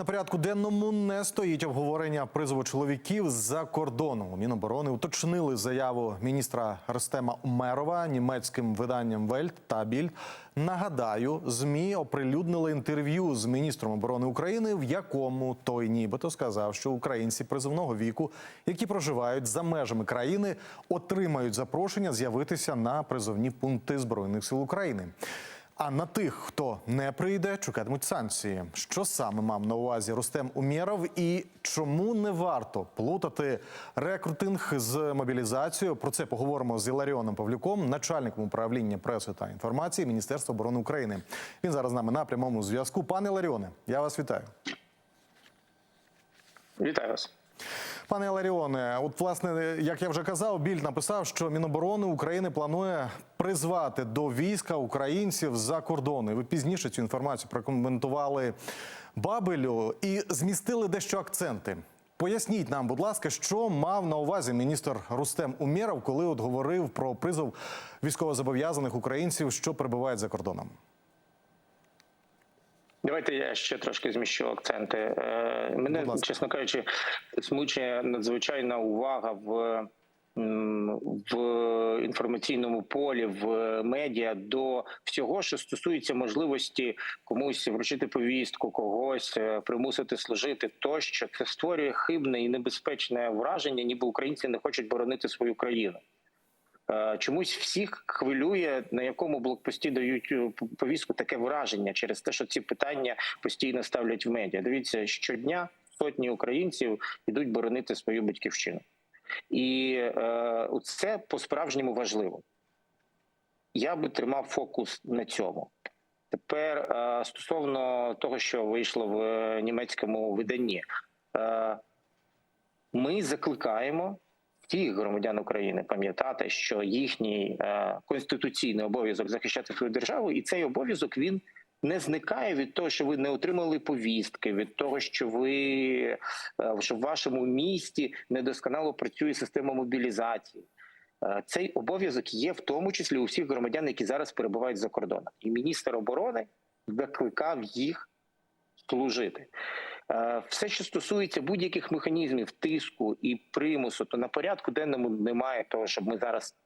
На порядку денному не стоїть обговорення призову чоловіків з-за кордону. Міноборони уточнили заяву міністра Ростема Умерова німецьким виданням Вельт та Більд. Нагадаю, змі оприлюднили інтерв'ю з міністром оборони України, в якому той нібито сказав, що українці призовного віку, які проживають за межами країни, отримають запрошення з'явитися на призовні пункти збройних сил України. А на тих, хто не прийде, чекатимуть санкції. Що саме мав на увазі Рустем Умєров і чому не варто плутати рекрутинг з мобілізацією? Про це поговоримо з Іларіоном Павлюком, начальником управління преси та інформації Міністерства оборони України. Він зараз з нами на прямому зв'язку. Пане Іларіоне, я вас вітаю. Вітаю вас. Пане Ларіоне, от власне, як я вже казав, біль написав, що Міноборони України планує призвати до війська українців за кордони. Ви пізніше цю інформацію прокоментували Бабелю і змістили дещо акценти. Поясніть нам, будь ласка, що мав на увазі міністр Рустем Умєров, коли от говорив про призов військовозобов'язаних українців, що перебувають за кордоном. Давайте я ще трошки зміщу акценти. Е, Мене, чесно кажучи, смучує надзвичайна увага в, в інформаційному полі, в медіа до всього, що стосується можливості комусь вручити повістку, когось е, примусити служити. Тощо це створює хибне і небезпечне враження, ніби українці не хочуть боронити свою країну. Е, Чомусь всіх хвилює, на якому блокпості дають е, повістку таке враження через те, що ці питання постійно ставлять в медіа. Дивіться, щодня сотні українців йдуть боронити свою батьківщину, і е, це по-справжньому важливо. Я би тримав фокус на цьому. Тепер е, стосовно того, що вийшло в німецькому виданні, ми закликаємо всіх громадян України пам'ятати, що їхній е, конституційний обов'язок захищати свою державу, і цей обов'язок він не зникає від того, що ви не отримали повістки, від того, що ви е, що в вашому місті недосконало працює система мобілізації. Е, Цей обов'язок є в тому числі у всіх громадян, які зараз перебувають за кордоном, і міністр оборони закликав їх служити. Е, Все, що стосується будь-яких механізмів тиску і примусу, то на порядку денному немає того, щоб ми зараз.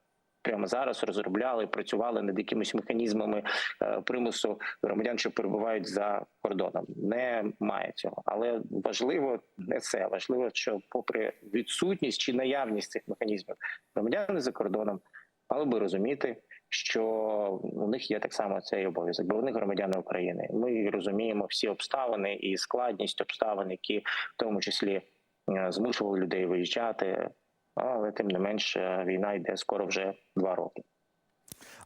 Прямо зараз розробляли, працювали над якимись механізмами е, примусу громадян, що перебувають за кордоном. Немає цього, але важливо не це. Важливо, що, попри відсутність чи наявність цих механізмів, громадяни за кордоном мали би розуміти, що у них є так само цей обов'язок, бо вони громадяни України. Ми розуміємо всі обставини і складність обставин, які в тому числі е, змушували людей виїжджати. Але тим не менш війна йде скоро вже два роки.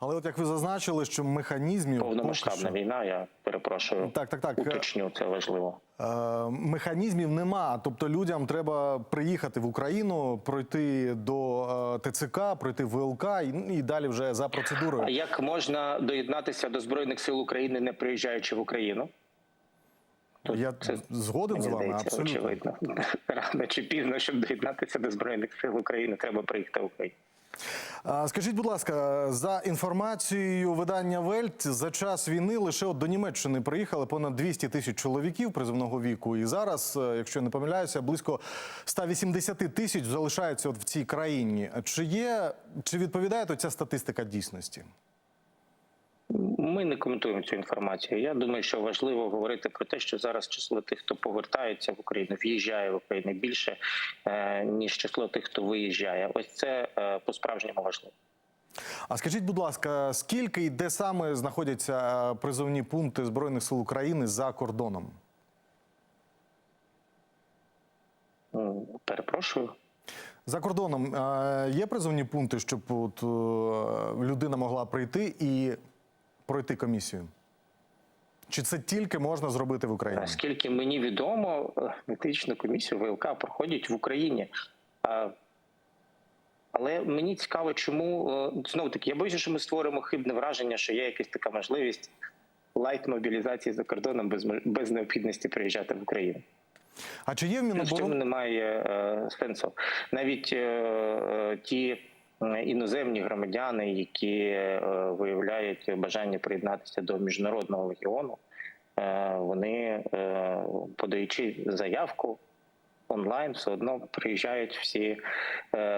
Але от як ви зазначили, що механізмів поки Повномасштабна що- війна. Я перепрошую, так, так, так. уточню це важливо. Е, Механізмів нема. Тобто людям треба приїхати в Україну, пройти до е, ТЦК, пройти ВЛК і, і далі вже за процедурою. А як можна доєднатися до збройних сил України, не приїжджаючи в Україну? Тут Я це, згоден з вами, здається, абсолютно. очевидно. Рано чи пізно, щоб доєднатися до збройних сил України, треба приїхати в Україну. Скажіть, будь ласка, за інформацією видання Вельт, за час війни лише от до Німеччини приїхали понад 200 тисяч чоловіків призовного віку. І зараз, е, якщо не помиляюся, близько 180 тисяч залишаються от в цій країні. Чи є чи відповідає то ця статистика дійсності? Ми не коментуємо цю інформацію. Я думаю, що важливо говорити про те, що зараз число тих, хто повертається в Україну, в'їжджає в Україну більше е, ніж число тих, хто виїжджає. Ось це е, по справжньому важливо. А скажіть, будь ласка, скільки і де саме знаходяться е, призовні пункти збройних сил України за кордоном? Перепрошую. За кордоном є призовні пункти, щоб от, людина могла прийти і пройти комісію? Чи це тільки можна зробити в Україні? Наскільки мені відомо, е, медичну комісію ВЛК проходять в Україні. Але мені цікаво, чому знову таки я боюся, що ми створимо хибне враження, що є якась така можливість лайт мобілізації за кордоном без без необхідності приїжджати в Україну. А чи є в Ну, в цьому немає е, сенсу. Навіть е, е, ті е, іноземні громадяни, які е, виявляють бажання приєднатися до міжнародного легіону, е, вони, е, подаючи заявку онлайн, все одно приїжджають всі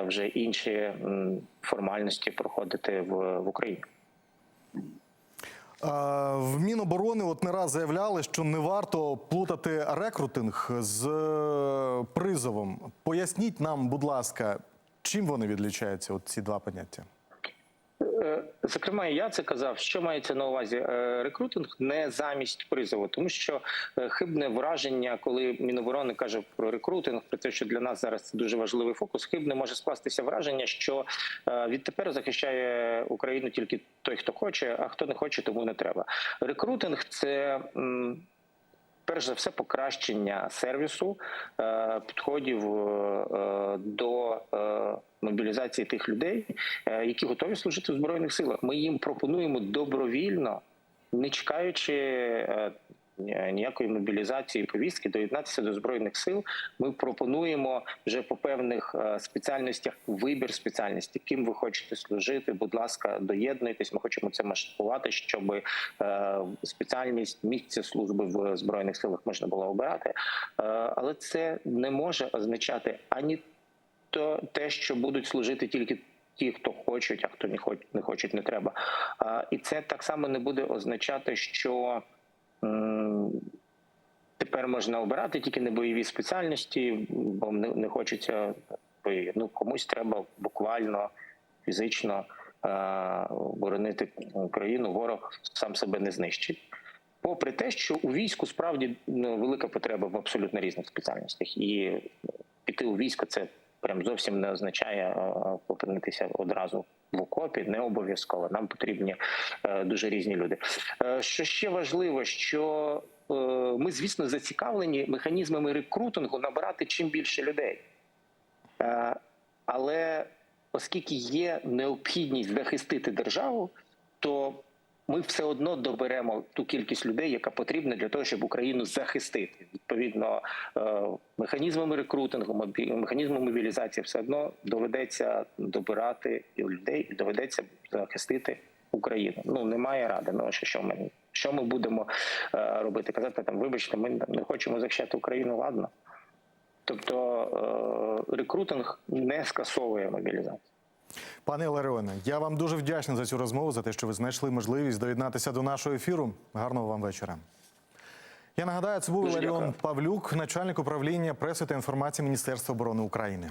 вже інші формальності проходити в, в Україні. В Міноборони от не раз заявляли, що не варто плутати рекрутинг з призовом. Поясніть нам, будь ласка, чим вони відлічаються, от ці два поняття? Е, Зокрема, я це казав, що мається на увазі Е, рекрутинг не замість призову, тому що е, хибне враження, коли Міноборони каже про рекрутинг, про те, що для нас зараз це дуже важливий фокус. Хибне може скластися враження, що відтепер захищає Україну тільки той, хто хоче, а хто не хоче, тому не треба. Рекрутинг це. Перш за все, покращення сервісу е, підходів е, до е, мобілізації тих людей, які готові служити в збройних силах. Ми їм пропонуємо добровільно, не чекаючи ніякої мобілізації повістки, доєднатися до збройних сил. Ми пропонуємо вже по певних е, спеціальностях вибір спеціальності, ким ви хочете служити. Будь ласка, доєднуйтесь. Ми хочемо це масштабувати, щоб е, спеціальність місця служби в збройних силах можна було обирати. Е, але це не може означати ані то те, що будуть служити тільки ті, хто хочуть, а хто не хочуть, не хочуть, не треба. І це так само не буде означати, що тепер можна обирати тільки не бойові спеціальності, бо не, хочеться. Ну комусь треба буквально фізично е, боронити Україну. Ворог сам себе не знищить. Попри те, що у війську справді ну, велика потреба в абсолютно різних спеціальностях, і піти у військо це прям зовсім не означає опинитися одразу в окопі. Не обов'язково. Нам потрібні е, дуже різні люди. Е, Що ще важливо, що е, ми, звісно, зацікавлені механізмами рекрутингу набирати чим більше людей. Але оскільки є необхідність захистити державу, то ми все одно доберемо ту кількість людей, яка потрібна для того, щоб Україну захистити. Відповідно, е, механізмами рекрутингу, механізмами мобілізації все одно доведеться добирати людей і доведеться захистити Україну. Ну немає ради. Ну що, що ми що ми будемо е, робити? Казати там, вибачте, ми не хочемо захищати Україну. Ладно. Тобто е, рекрутинг не скасовує мобілізацію. Пане Ларіоне, я вам дуже вдячний за цю розмову, за те, що ви знайшли можливість доєднатися до нашого ефіру. Гарного вам вечора. Я нагадаю, це був Ларіон. Павлюк, начальник управління преси та інформації Міністерства оборони України.